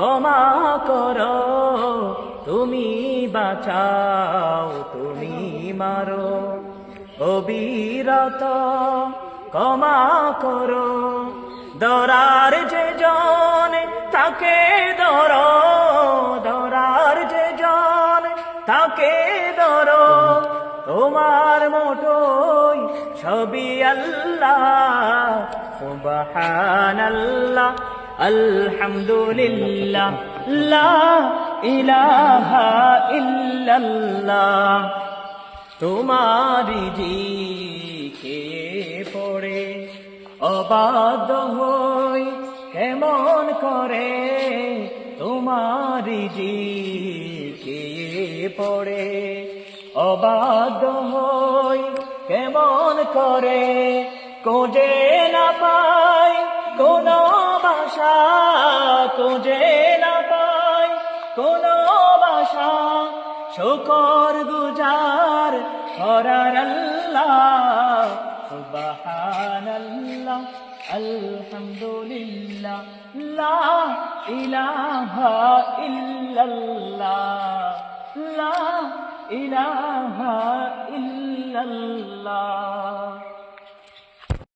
ক্ষমা করো, তুমি বাঁচাও, তুমি মারো। অবিরত ক্ষমা করো দরার যে জন তাকে দর দরার যে জন তাকে দর তোমার মোটই ছবি আল্লাহ, সুবহানাল্লাহ। আলহামদুলিল্লাহ, লা ইলাহা ইল্লাল্লাহ। তোমারি খেয়ে পড়ে, অবাধ্য হই কেমন করে? তোমারি খেয়ে পড়ে, অবাধ্য হই কেমন করে? কোজে না পাই কোজে না পাই কোন বাসা। শুকর গুজার করার আল্লাহ, সুবহানাল্লাহ, আলহামদুলিল্লাহ, লা ইলাহা ইল্লাল্লাহ, লা ইলাহা ইল্লাল্লাহ।